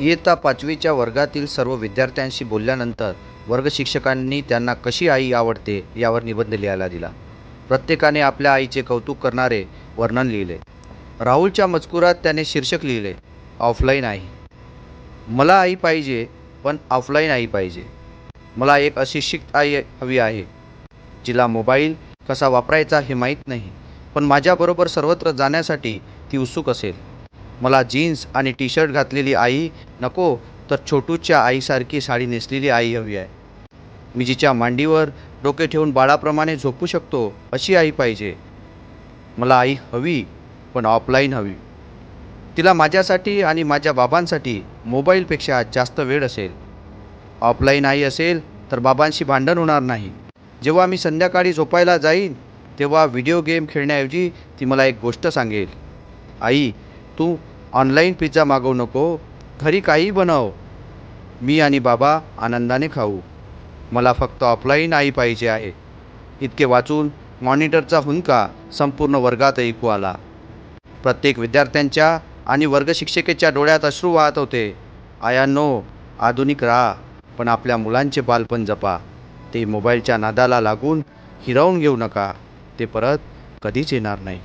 इयत्ता पाचवीच्या वर्गातील सर्व विद्यार्थ्यांशी बोलल्यानंतर वर्गशिक्षकांनी त्यांना कशी आई आवडते यावर निबंध लिहायला दिला. प्रत्येकाने आपल्या आईचे कौतुक करणारे वर्णन लिहिले. राहुलच्या मजकुरात त्याने शीर्षक लिहिले ऑफलाईन आई मला आई पाहिजे पण ऑफलाईन आई पाहिजे. मला एक अशिक्षित आई हवी आहे जिला मोबाईल कसा वापरायचा हे माहीत नाही पण माझ्याबरोबर सर्वत्र जाण्यासाठी ती उत्सुक असेल. मला जीन्स आणि टी शर्ट घातलेली आई नको तर छोटूच्या आईसारखी साडी नेसलेली आई हवी आहे. मी जिच्या मांडीवर डोके ठेवून बाळाप्रमाणे झोपू शकतो अशी आई पाहिजे. मला आई हवी पण ऑफलाईन हवी. तिला माझ्यासाठी आणि माझ्या बाबांसाठी मोबाईलपेक्षा जास्त वेळ असेल. ऑफलाईन आई असेल तर बाबांशी भांडण होणार नाही. जेव्हा मी संध्याकाळी झोपायला जाईन तेव्हा व्हिडिओ गेम खेळण्याऐवजी ती मला एक गोष्ट सांगेल. आई तू ऑनलाईन पिझ्झा मागवू नको. घरी काही बनव. मी आणि बाबा आनंदाने खाऊ. मला फक्त ऑफलाईन आई पाहिजे आहे. इतके वाचून मॉनिटरचा हुंका संपूर्ण वर्गात ऐकू आला. प्रत्येक विद्यार्थ्यांच्या आणि वर्गशिक्षिकेच्या डोळ्यात अश्रू वाहत होते. आयांनो आधुनिक राहा पण आपल्या मुलांचे बालपण जपा. ते मोबाईलच्या नादाला लागून हिरावून घेऊ नका. ते परत कधीच येणार नाही.